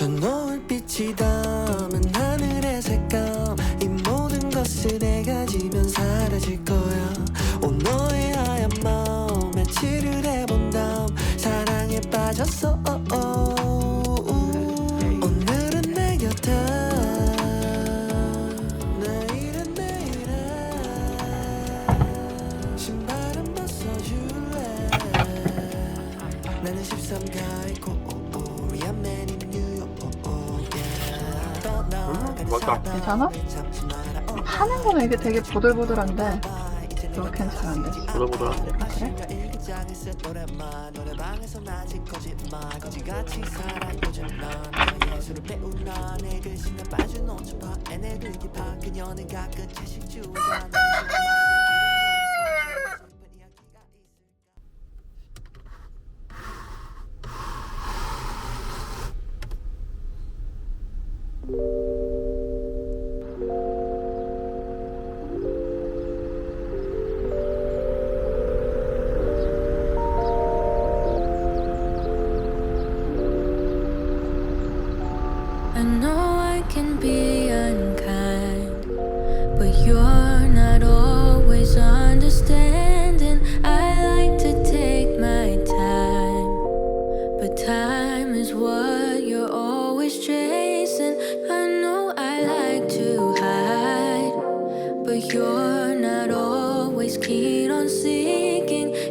저 노을빛이 담은 하늘의 색감 이 모든 것을 내가 맞다. 괜찮아? 하는 거는 이게 되게 보들보들한데 이렇게는 잘안 돼. 보들보들한데. 그래? Not always keen on seeking.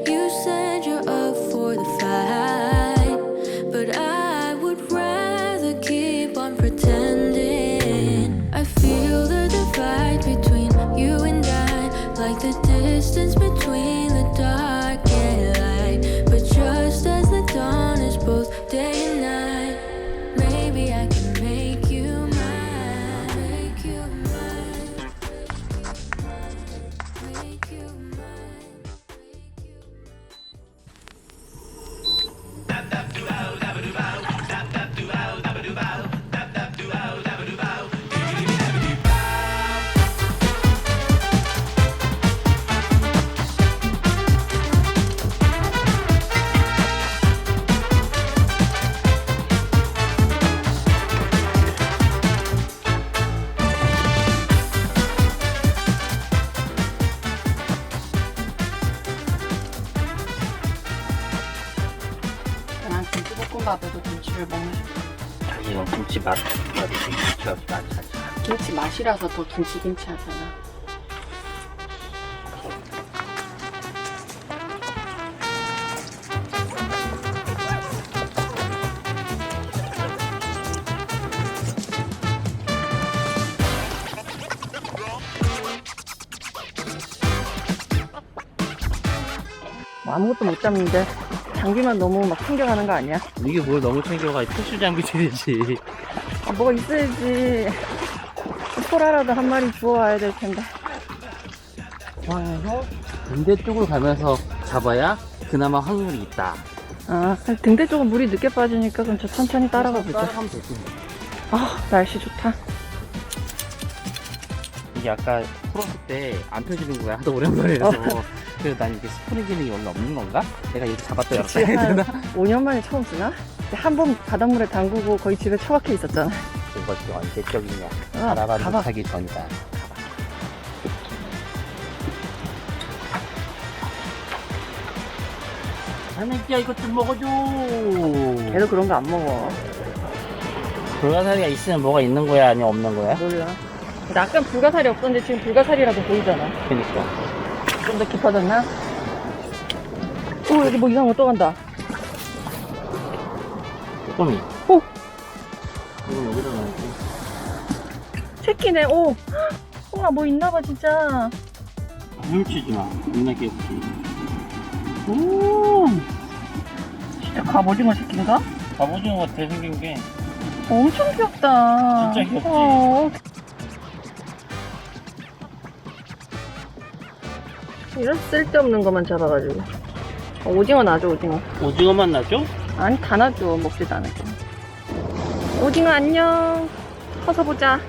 자기는 김치 맛, 맛이 김치 많이 하지. 김치 맛이라서 더 김치 김치 하잖아. 뭐 아무것도 못 잡는데 장비만 너무 막 챙겨가는 거 아니야? 이게 뭘 너무 챙겨가. 필수 장비 들이지. 아, 뭐가 있어야지. 소라라도 한 마리 주워와야 될 텐데. 포항에서 반대쪽으로 가면서 잡아야 그나마 확률이 있다. 아, 등대 쪽은 물이 늦게 빠지니까 그럼 저 천천히 따라가 보자. 하면 되지. 아, 날씨 좋다. 이게 아까 풀었을 때 안 펴지는 거야. 하도 오랜만에 어. 해서. 그래서 난 이게 스프링 기능이 원래 없는 건가? 내가 이렇게 잡았다 이렇게 해야 한 되나? 5년 만에 처음 쓰나? 한 번 바닷물에 담그고 거의 집에 처박혀 있었잖아. 그것이 언제적이냐. 아, 알아봐 가봐. 못하기 전이다. 하늘기야 이것 좀 먹어줘. 걔도 그런 거 안 먹어. 불가사리가 있으면 뭐가 있는 거야 아니면 없는 거야? 몰라. 근데 아까 불가사리 없었는데 지금 불가사리라도 보이잖아. 그니까. 좀 더 깊어졌나? 오, 여기 뭐 이상한 거 또 간다. 꼬미. 오! 이거 여기다 놔야지. 새끼네, 오! 우와, 뭐 있나봐, 진짜. 훔치지 마. 존나 귀엽지. 오! 진짜 갑오징어 새끼인가? 갑오징어 같아 생긴 게. 엄청 귀엽다. 진짜 귀엽지? 어. 이런 쓸데없는 것만 잡아가지고. 어, 오징어 놔줘, 오징어. 오징어만 나죠? 아니, 다 놔줘. 먹지도 않을게. 오징어 안녕. 커서 보자.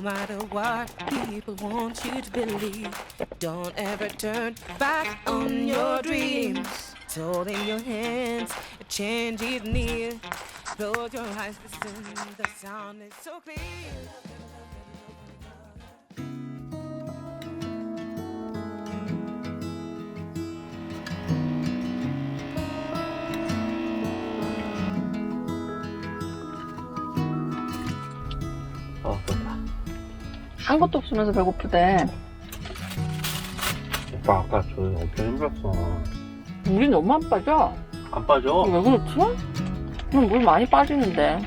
No matter what people want you to believe, don't ever turn back on your dreams. It's all in your hands, a change is near. Close your eyes, listen, the sound is so clear. 것도 없으면서 배고프대. 오빠 아까 저 엄청 힘들었어. 물이 너무 안 빠져. 안 빠져? 왜 그렇지? 그럼 물 많이 빠지는데.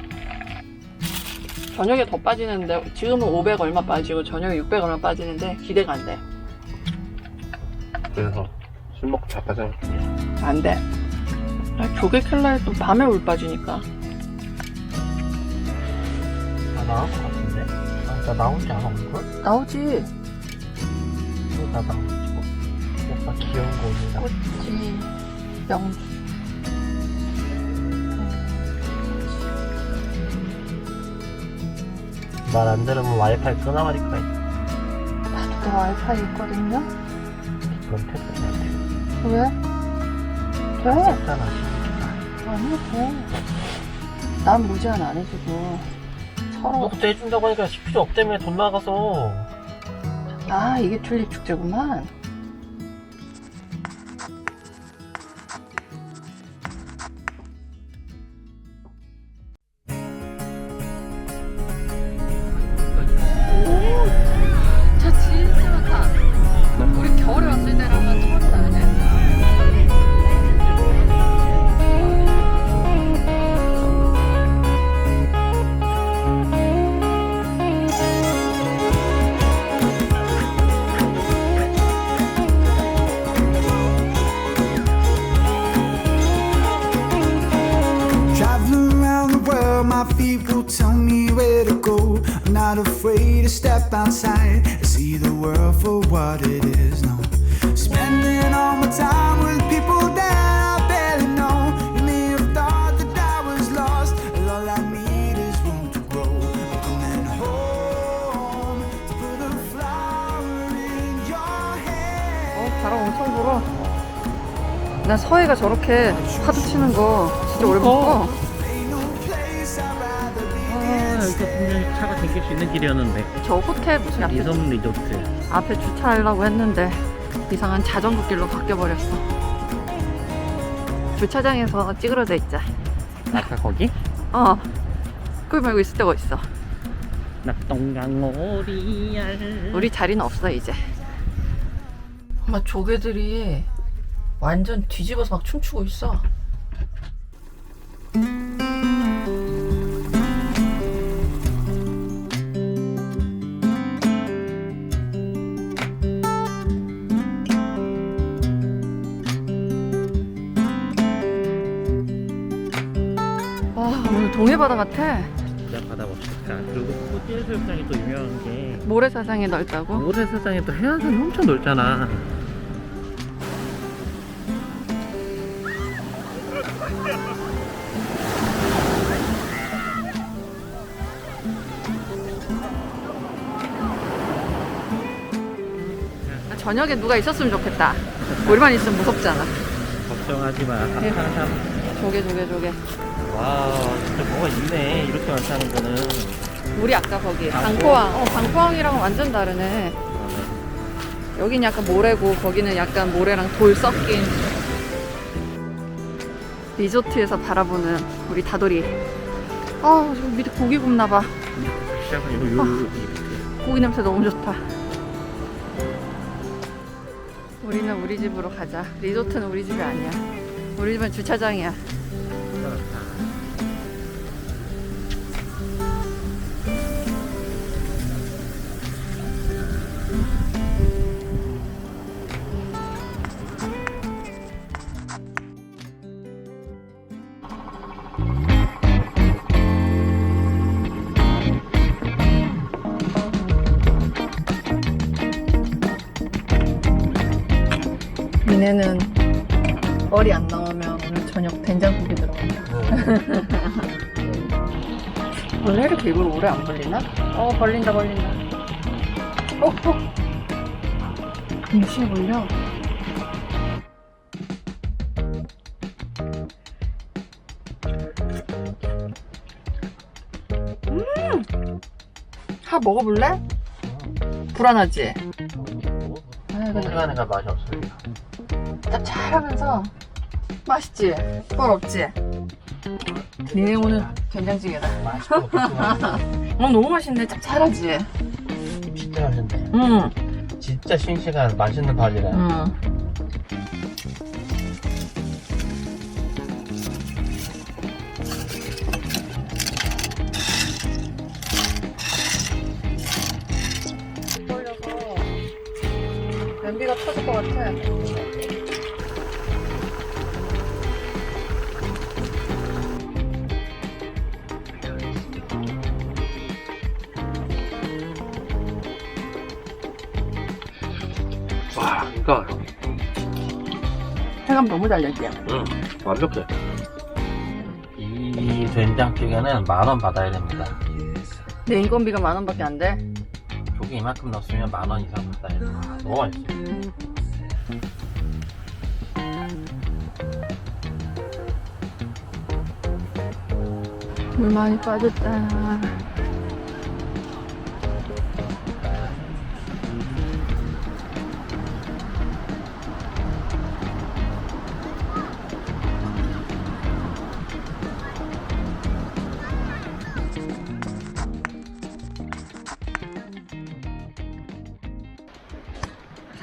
저녁에 더 빠지는데, 지금은 500 얼마 빠지고, 저녁에 600 얼마 빠지는데, 기대가 안 돼. 그래서 술 먹고 자빠져. 안 돼. 아, 조개 캘라에 또 밤에 물 빠지니까. 같은데? 아, 나 나오지 않아, 오늘? 나오지. 나 나오지, 오빠 귀여운 거 올린다. 꽃이, 영주. 말안 들으면 와이파이 끊어버릴 거야. 나도 그 와이파이 있거든요? 그건 패스한테. 왜? 돼. 했잖아. 아니, 돼. 난 무제한 안 해주고. 너 서로. 그때 해준다고 하니까 필요 없다며 돈 나가서. 아, 이게 튤립 축제구만. Will tell me where to go. I'm not afraid to step outside and see the world for what it is. No, spending all my time with people that I barely know. You may have thought that I was lost, and all I need is room to grow. I'm coming home to put a flower in your hand. 어, 바람 엄청 불어. 난 서해가 저렇게 파도 치는 거 진짜 오래 못 봐. 차가 댕길 수 있는 길이었는데. 저 호텔 무슨 앞에, 리섬 리조트. 앞에 주차하려고 했는데 이상한 자전거 길로 바뀌어 버렸어. 주차장에서 찌그러져 있자. 아까 거기? 어. 그걸 말고 있을 데가 있어. 낙동강오리알. 우리 자리는 없어 이제. 엄마 조개들이 완전 뒤집어서 막 춤추고 있어. 오늘 동해바다 같아. 바다 멋있다. 그리고 호텔 수욕장이 또 유명한 게 모래사장이 넓다고? 모래세상에 또 해안선이 엄청 넓잖아. 저녁에 누가 있었으면 좋겠다. 우리만 있으면 무섭잖아. 걱정하지 마. 예. 항상 조개 조개 조개. 와 진짜 뭐가 있네. 이렇게 많다는 거는. 우리 아까 거기 방포? 방포항. 어 방포항이랑 완전 다르네. 여긴 약간 모래고 거기는 약간 모래랑 돌 섞인 리조트에서 바라보는 우리 다돌이. 아 저기 밑에 고기 굽나 봐. 시작은 이거 요, 요, 요. 고기 냄새 너무 좋다. 우리는 우리 집으로 가자. 리조트는 우리 집이 아니야. 우리 집은 주차장이야. 니네는 머리 안 나오면 오늘 저녁 된장국이 들어간다. 원래 이렇게 일부러 오래 안 걸리나? 어, 걸린다, 걸린다. 어, 어. 임시에 걸려. 음! 하 먹어볼래? 불안하지? 아이고 시간이가 맛이 없어요. 짭짤하면서 맛있지? 뻘 없지? 니네 오늘 된장찌개다. 맛있고 그렇지만 어 너무 맛있네. 짭짤하지? 진짜 맛있네. 응. 진짜 싱싱한 맛있는 바지라. 응. 떨려서 냄비가 터질 것 같아. 너무 잘 냈지? 응, 완벽해. 이 된장찌개는 만 원 받아야 됩니다. 내 인건비가 만 원밖에 안 돼. 조개 이만큼 넣었으면 만 원 이상 받아야 돼. 아, 너무 맛있어. 물 많이 빠졌다.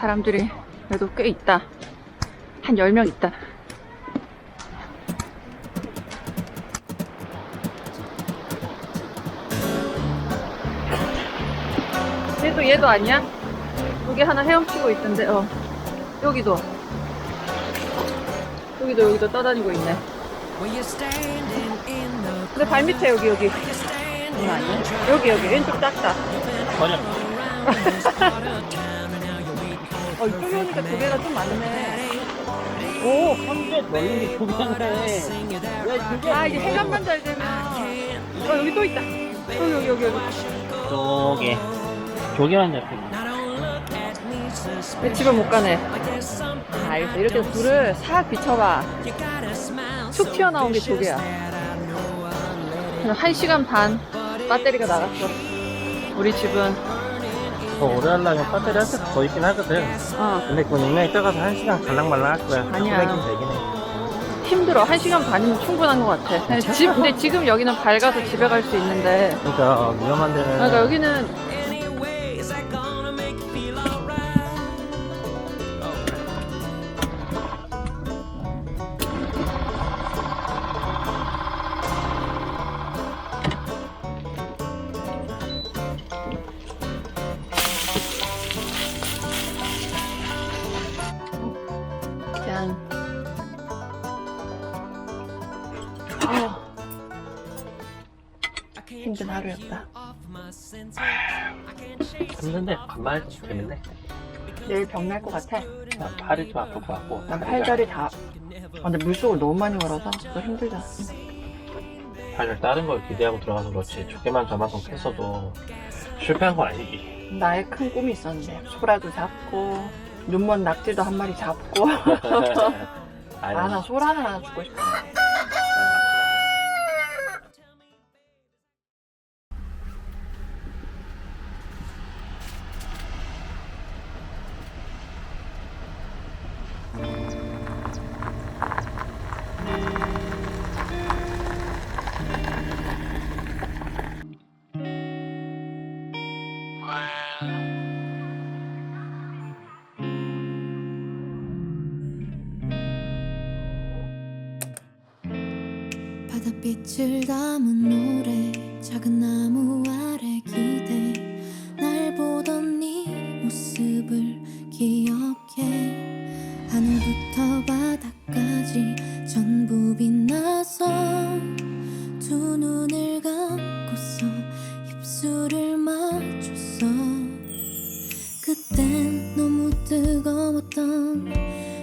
사람들이 그래도 꽤 있다. 한 10명 있다. 얘도 얘도 아니야? 여기 하나 헤엄치고 있던데 어 여기도 여기도 여기도 떠다니고 있네 근데 발 밑에 여기 여기 아니야? 여기 여기 왼쪽 작다 번역. 어 이쪽에 오니까 두 개가 좀 많네. 오 멀리 조개네. 아 이제 해감만 잘 되면. 어 여기 또 있다. 여기 여기 여기 여기. 조개. 조개만 잡히네. 왜 집에 못 가네. 아 알겠어 이렇게 불을 싹 비춰봐. 툭 튀어나온 게 조개야. 그냥 한 시간 반 배터리가 나갔어. 우리 집은 더 오래 하려면 배터리 할 때가 더 있긴 하거든. 어 근데 그건 용량이 작아서 한 시간 갈랑말랑 할 거야. 아니야. 되긴 해. 힘들어 한 시간 반이면 충분한 것 같아 집, 근데 지금 여기는 밝아서 집에 갈 수 있는데 그러니까 위험한 데는 그러니까 여기는 하루였다. 힘든데 간만에 좀 재밌네. 내일 병날 것 같아. 난 팔이 좀 아플 것 같고. 난 팔다리 다. 아, 근데 물속을 너무 많이 걸어서 또 힘들다. 사실 다른 걸 기대하고 들어가서 그렇지. 조개만 저만큼 캤어도 실패한 건 아니지. 나의 큰 꿈이 있었는데 소라도 잡고 눈먼 낙지도 한 마리 잡고. 아니, 아 나 소라는 하나 죽고 싶어 바닷빛을 담은 노래 작은 나무 아래 기대. 날 보던 네 모습을 기억해. 하늘부터 바다까지 전부 빛나서 두 눈을 감고서 입술을 맞췄어. 그땐 너무 뜨거웠던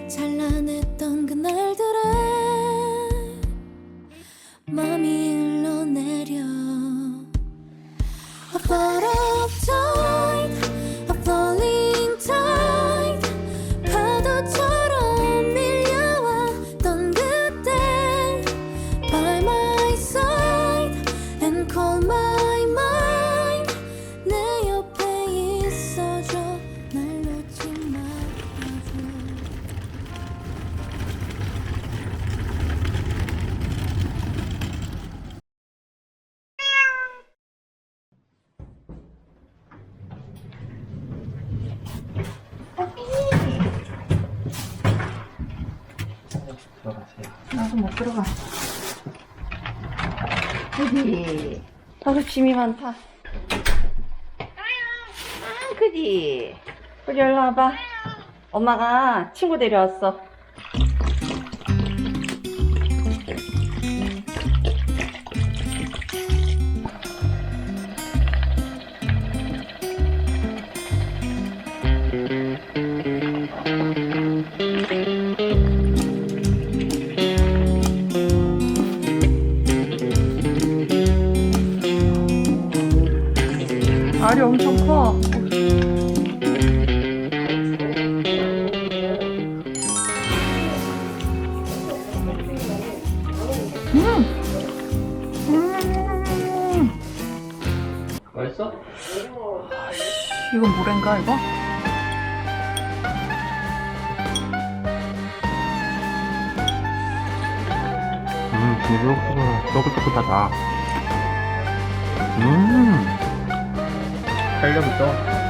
찬란했던 그날들에 Mommy. 짐이 많다. 아, 그지? 그지, 일로 와봐. 엄마가 친구 데려왔어. 이건 물인가 이거? 음, 부드럽고 쪼글쪼글하다. 음, 탄력 있어.